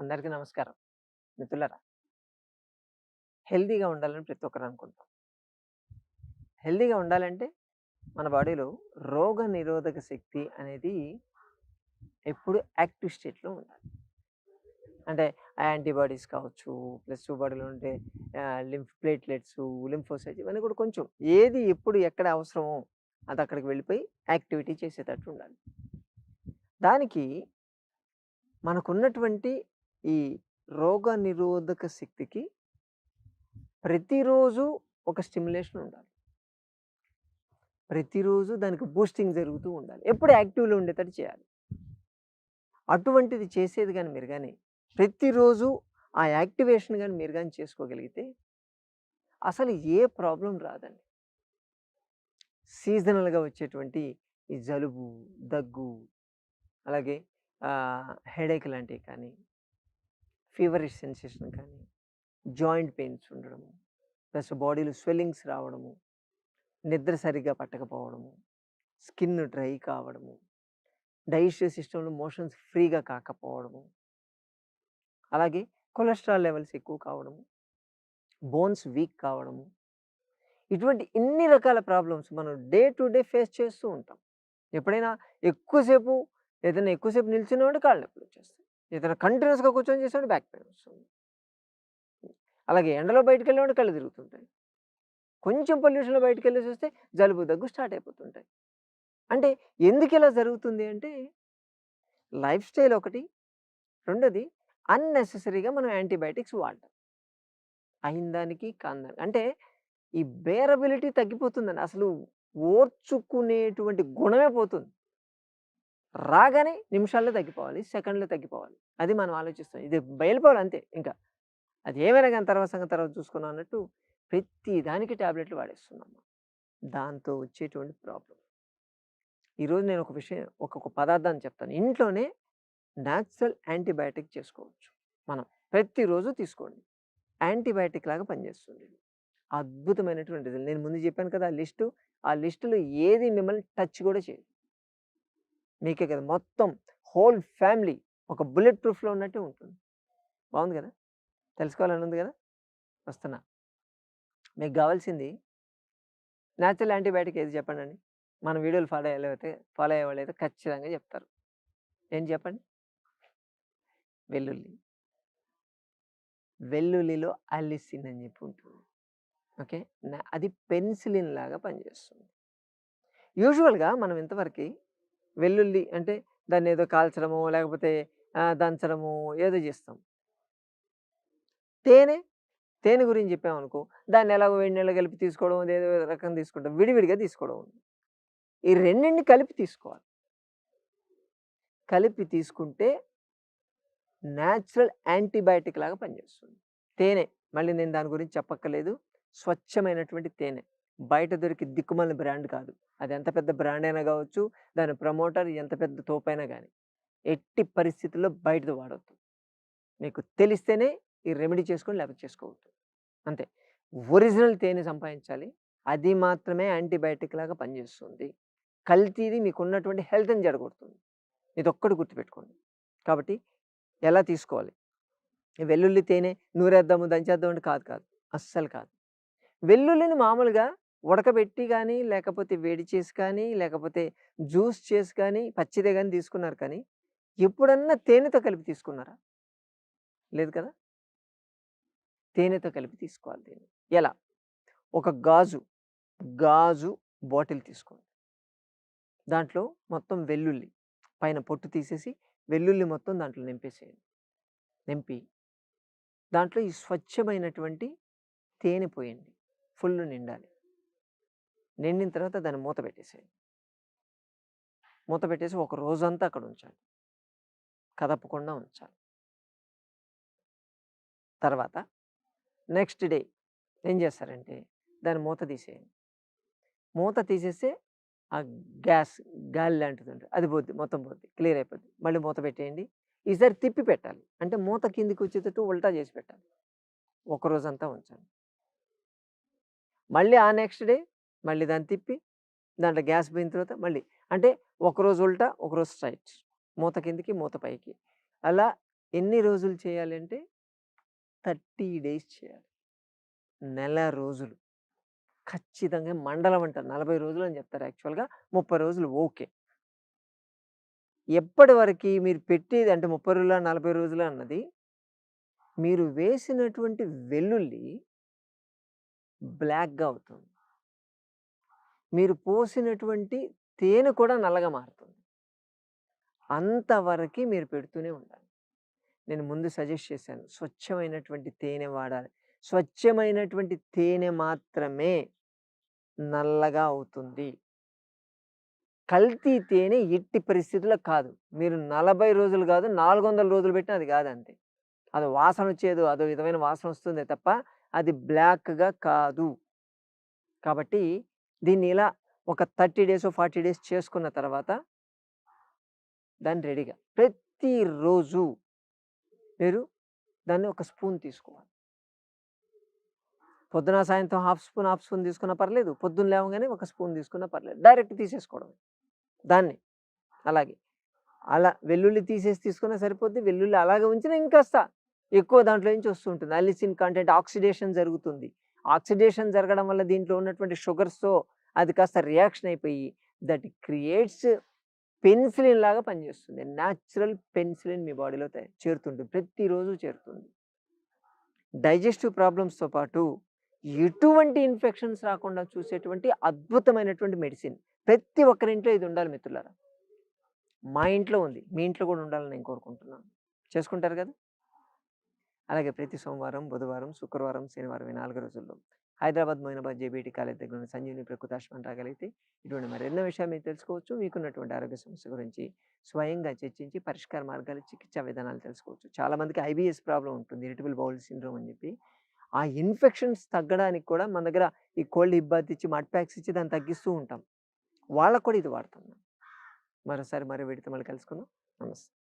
అందరికీ నమస్కారం. మిత్రులరా? హెల్దీగా ఉండాలని ప్రతి ఒక్కరు అనుకుంటాం. హెల్దీగా ఉండాలంటే మన బాడీలో రోగ నిరోధక శక్తి అనేది ఎప్పుడు యాక్టివ్ స్టేట్లో ఉండాలి. అంటే యాంటీబాడీస్ కావచ్చు ప్లస్ బాడీలో ఉండే లింఫ్ ప్లేట్లెట్స్ లింఫోసైట్స్ ఇవన్నీ కూడా కొంచెం ఏది ఎప్పుడు ఎక్కడ అవసరమో అది అక్కడికి వెళ్ళిపోయి యాక్టివిటీ చేసేటట్టు ఉండాలి. దానికి మనకున్నటువంటి ఈ రోగ నిరోధక శక్తికి ప్రతిరోజు ఒక స్టిమ్యులేషన్ ఉండాలి. ప్రతిరోజు దానికి బూస్టింగ్ జరుగుతూ ఉండాలి. ఎప్పుడు యాక్టివ్లో ఉండేటట్టు చేయాలి. అటువంటిది చేసేది కానీ మీరు కానీ ప్రతిరోజు ఆ యాక్టివేషన్ కానీ మీరు కానీ చేసుకోగలిగితే అసలు ఏ ప్రాబ్లం రాదండి. సీజనల్గా వచ్చేటువంటి ఈ జలుబు దగ్గు అలాగే హెడేక్ లాంటివి కానీ ఫీవరిష్ సెన్సేషన్ కానీ జాయింట్ పెయిన్స్ ఉండడము ప్లస్ బాడీలో స్వెల్లింగ్స్ రావడము నిద్ర సరిగ్గా పట్టకపోవడము స్కిన్ డ్రై కావడము డైజెస్టివ్ సిస్టంలో మోషన్స్ ఫ్రీగా కాకపోవడము. అలాగే కొలెస్ట్రాల్ లెవెల్స్ ఎక్కువ కావడము బోన్స్ వీక్ కావడము. ఇటువంటి ఇన్ని రకాల ప్రాబ్లమ్స్ మనం డే టు డే ఫేస్ చేస్తూ ఉంటాం. ఎప్పుడైనా ఎక్కువసేపు ఏదైనా ఎక్కువసేపు నిల్చున్నవాడు కాళ్ళు నొప్పులు వచ్చేస్తాయి. ఏదైనా కంటిన్యూస్గా కూర్చొని చేసేవాడు బ్యాక్ పెయిన్ వస్తుంది. అలాగే ఎండలో బయటకు వెళ్ళేవాడు కళ్ళు తిరుగుతుంటాయి. కొంచెం పొల్యూషన్లో బయటకు వెళ్ళేసి వస్తే జలుబు దగ్గు స్టార్ట్ అయిపోతుంటాయి. అంటే ఎందుకు ఇలా జరుగుతుంది అంటే లైఫ్ స్టైల్ ఒకటి రెండోది అన్నెసెసరీగా మనం యాంటీబయాటిక్స్ వాడటం అయిన దానికి కాందానికి అంటే ఈ బేరబిలిటీ తగ్గిపోతుందండి. అసలు ఓర్చుకునేటువంటి గుణమే పోతుంది. రాగానే నిమిషాల్లో తగ్గిపోవాలి సెకండ్లో తగ్గిపోవాలి. అది మనం ఆలోచిస్తాం ఇది బయలుపోవాలి అంతే ఇంకా. అది ఏమైనా కానీ తర్వాత సంగతి తర్వాత చూసుకున్నాం అన్నట్టు ప్రతి దానికి ట్యాబ్లెట్లు వాడేస్తున్నాం దాంతో వచ్చేటువంటి ప్రాబ్లం ఈరోజు నేను ఒక విషయం ఒక్కొక్క పదార్థాన్ని చెప్తాను. ఇంట్లోనే న్యాచురల్ యాంటీబయాటిక్ చేసుకోవచ్చు మనం. ప్రతిరోజు తీసుకోండి. యాంటీబయాటిక్ లాగా పనిచేస్తుంది. అద్భుతమైనటువంటిది నేను ముందు చెప్పాను కదా ఆ లిస్టు. ఆ లిస్టులో ఏది మిమ్మల్ని టచ్ కూడా చేయదు. మీకే కదా! మొత్తం హోల్ ఫ్యామిలీ ఒక బుల్లెట్ ప్రూఫ్లో ఉన్నట్టే ఉంటుంది. బాగుంది కదా! తెలుసుకోవాలని ఉంది కదా! వస్తున్నా. మీకు కావాల్సింది న్యాచురల్ యాంటీబయాటిక్ ఏది చెప్పండి అండి? మన వీడియోలు ఫాలో అయ్యేవైతే ఫాలో అయ్యే వాళ్ళు అయితే ఖచ్చితంగా చెప్తారు. ఏం చెప్పండి? వెల్లుల్లి. వెల్లుల్లిలో అలిసిన్ అని చెప్పి ఉంటుంది. ఓకే? నా- అది పెన్సిలిన్ లాగా పనిచేస్తుంది. యూజువల్గా మనం ఇంతవరకు వెల్లుల్లి అంటే దాన్ని ఏదో కాల్చడము లేకపోతే దంచడము ఏదో చేస్తాం. తేనె తేనె గురించి చెప్పామనుకో దాన్ని ఎలాగో వేడి నీళ్ళు కలిపి తీసుకోవడం ఏదో రకం తీసుకుంటాం. విడివిడిగా తీసుకోవడం ఈ రెండింటిని కలిపి తీసుకోవాలి. కలిపి తీసుకుంటే న్యాచురల్ యాంటీబయాటిక్ లాగా పనిచేస్తుంది. తేనె మళ్ళీ నేను దాని గురించి చెప్పక్కర్లేదు. స్వచ్ఛమైనటువంటి తేనె. బయట దొరికి దిక్కుమాలిన బ్రాండ్ కాదు. అది ఎంత పెద్ద బ్రాండ్ అయినా కావచ్చు దాని ప్రమోటర్ ఎంత పెద్ద తోపైనా కానీ ఎట్టి పరిస్థితుల్లో బయటది వాడవద్దు మీకు తెలిస్తేనే ఈ రెమెడీ చేసుకొని లేకపోతే చేసుకోవద్దు. అంతే. ఒరిజినల్ తేనె సంపాదించాలి. అది మాత్రమే యాంటీబయాటిక్ లాగా పనిచేస్తుంది. కల్తీది మీకు ఉన్నటువంటి హెల్త్ని జడగొడుతుంది. ఇది ఒక్కటి గుర్తుపెట్టుకోండి. కాబట్టి ఎలా తీసుకోవాలి? ఈ వెల్లుల్లి తేనె నూరేద్దాము దంచేద్దాం అంటే కాదు కాదు. అస్సలు కాదు. వెల్లుల్లిని మామూలుగా ఉడకబెట్టి కానీ లేకపోతే వేడి చేసి కానీ లేకపోతే జ్యూస్ చేసి కానీ పచ్చిదే కానీ తీసుకున్నారు కానీ ఎప్పుడన్నా తేనెతో కలిపి తీసుకున్నారా? లేదు కదా? తేనెతో కలిపి తీసుకోవాలి దీన్ని. ఎలా? ఒక గాజు గాజు బాటిల్ తీసుకోండి. దాంట్లో మొత్తం వెల్లుల్లి పైన పొట్టు తీసేసి వెల్లుల్లి మొత్తం దాంట్లో నింపేసేయండి. నింపి దాంట్లో ఈ స్వచ్ఛమైనటువంటి తేనె పోయండి. ఫుల్ నిండాలి. నిండిన తర్వాత దాన్ని మూత పెట్టేసేయండి మూత పెట్టేసి ఒక రోజంతా అక్కడ ఉంచాలి. కదపకుండా ఉంచాలి. తర్వాత నెక్స్ట్ డే ఏం చేస్తారంటే దాన్ని మూత తీసేయండి. మూత తీసేస్తే ఆ గ్యాస్ గాలి లాంటిది ఉంటుంది. అది పోద్ది మొత్తం పోద్ది క్లియర్ అయిపోద్ది. మళ్ళీ మూత పెట్టేయండి. ఈసారి తిప్పి పెట్టాలి. అంటే మూత కిందికి వచ్చేటట్టు ఉల్టా చేసి పెట్టాలి. ఒక రోజంతా ఉంచండి మళ్ళీ ఆ నెక్స్ట్ డే మళ్ళీ దాన్ని తిప్పి దాంట్లో గ్యాస్ పోయిన తర్వాత మళ్ళీ అంటే ఒకరోజు ఉల్టా ఒకరోజు స్ట్రైట్ మూత కిందికి మూత పైకి అలా ఎన్ని రోజులు చేయాలి అంటే 30 డేస్ చేయాలి. నెల రోజులు. ఖచ్చితంగా మండలం అంటారు. 40 రోజులు అని చెప్తారు యాక్చువల్‌గా. 30 రోజులు ఓకే. ఎప్పటి వరకు మీరు పెట్టేది అంటే ముప్పై రోజుల నలభై రోజులు అన్నది మీరు వేసినటువంటి వెల్లుల్లి బ్లాక్‌గా అవుతుంది. మీరు పోసినటువంటి తేనె కూడా నల్లగా మారుతుంది. అంతవరకు మీరు పెడుతూనే ఉండాలి. నేను ముందు సజెస్ట్ చేశాను. స్వచ్ఛమైనటువంటి తేనె వాడాలి. స్వచ్ఛమైనటువంటి తేనె మాత్రమే నల్లగా అవుతుంది. కల్తీ తేనె ఎట్టి పరిస్థితుల్లో కాదు. మీరు 40 రోజులు కాదు, 400 రోజులు పెట్టిన అది కాదంతే. అది వాసన వచ్చేదో అదో విధమైన వాసన వస్తుందే తప్ప అది బ్లాక్‌గా కాదు. కాబట్టి దీన్ని ఇలా ఒక థర్టీ డేస్ ఫార్టీ డేస్ చేసుకున్న తర్వాత దాన్ని రెడీగా ప్రతిరోజు మీరు దాన్ని ఒక స్పూన్ తీసుకోవాలి. పొద్దున, సాయంత్రం హాఫ్ స్పూన్, హాఫ్ స్పూన్ తీసుకున్నా పర్లేదు. పొద్దున్న లేవగానే ఒక స్పూన్ తీసుకున్నా పర్లేదు. డైరెక్ట్ తీసేసుకోవడం దాన్ని. అలాగే. అలా వెల్లుల్లి తీసేసి తీసుకున్నా సరిపోద్ది. వెల్లుల్లి అలాగే ఉంచినా ఇంకాస్త ఎక్కువ దాంట్లో నుంచి వస్తుంటుంది అలిసిన్ కంటెంట్ ఆక్సిడేషన్ జరుగుతుంది. ఆక్సిడేషన్ జరగడం వల్ల దీంట్లో ఉన్నటువంటి షుగర్స్‌తో అది కాస్త రియాక్షన్ అయిపోయి దట్ క్రియేట్స్ పెన్సిలిన్ లాగా పనిచేస్తుంది. న్యాచురల్ పెన్సిలిన్ మీ బాడీలో చేరుతుంది ప్రతిరోజు చేరుతుంది. డైజెస్టివ్ ప్రాబ్లమ్స్‌తో పాటు ఎటువంటి ఇన్ఫెక్షన్స్ రాకుండా చూసేటువంటి అద్భుతమైనటువంటి మెడిసిన్. ప్రతి ఒక్కరి ఇంట్లో ఇది ఉండాలి మిత్రులారా. మా ఇంట్లో ఉంది. మీ ఇంట్లో కూడా ఉండాలని నేను కోరుకుంటున్నాను. చేసుకుంటారు కదా! అలాగే ప్రతి సోమవారం, బుధవారం, శుక్రవారం, శనివారం ఈ నాలుగు రోజుల్లో హైదరాబాద్, మొయినాబాద్ జేబీటీ కాలేజ్ దగ్గర ఉన్న సంజీవని రాగలిగితే ఇటువంటి మరెన్నో విషయాలు మీరు తెలుసుకోవచ్చు. మీకున్నటువంటి ఆరోగ్య సమస్య గురించి స్వయంగా చర్చించి పరిష్కార మార్గాలు, చికిత్సా విధానాలు తెలుసుకోవచ్చు. చాలామందికి ఐబీఎస్ ప్రాబ్లమ్ ఉంటుంది. ఇరిటబుల్ బౌల్ సిండ్రోమ్ అని చెప్పి. ఆ ఇన్ఫెక్షన్స్ తగ్గడానికి కూడా మన దగ్గర ఈ కోల్డ్ ఇబ్బంది ఇచ్చి, మడ్ ప్యాక్స్ ఇచ్చి దాన్ని తగ్గిస్తూ ఉంటాం. వాళ్ళకు కూడా ఇది వాడుతున్నాం. మరోసారి మరో వీడితో మళ్ళీ కలుసుకుందాం. నమస్తే.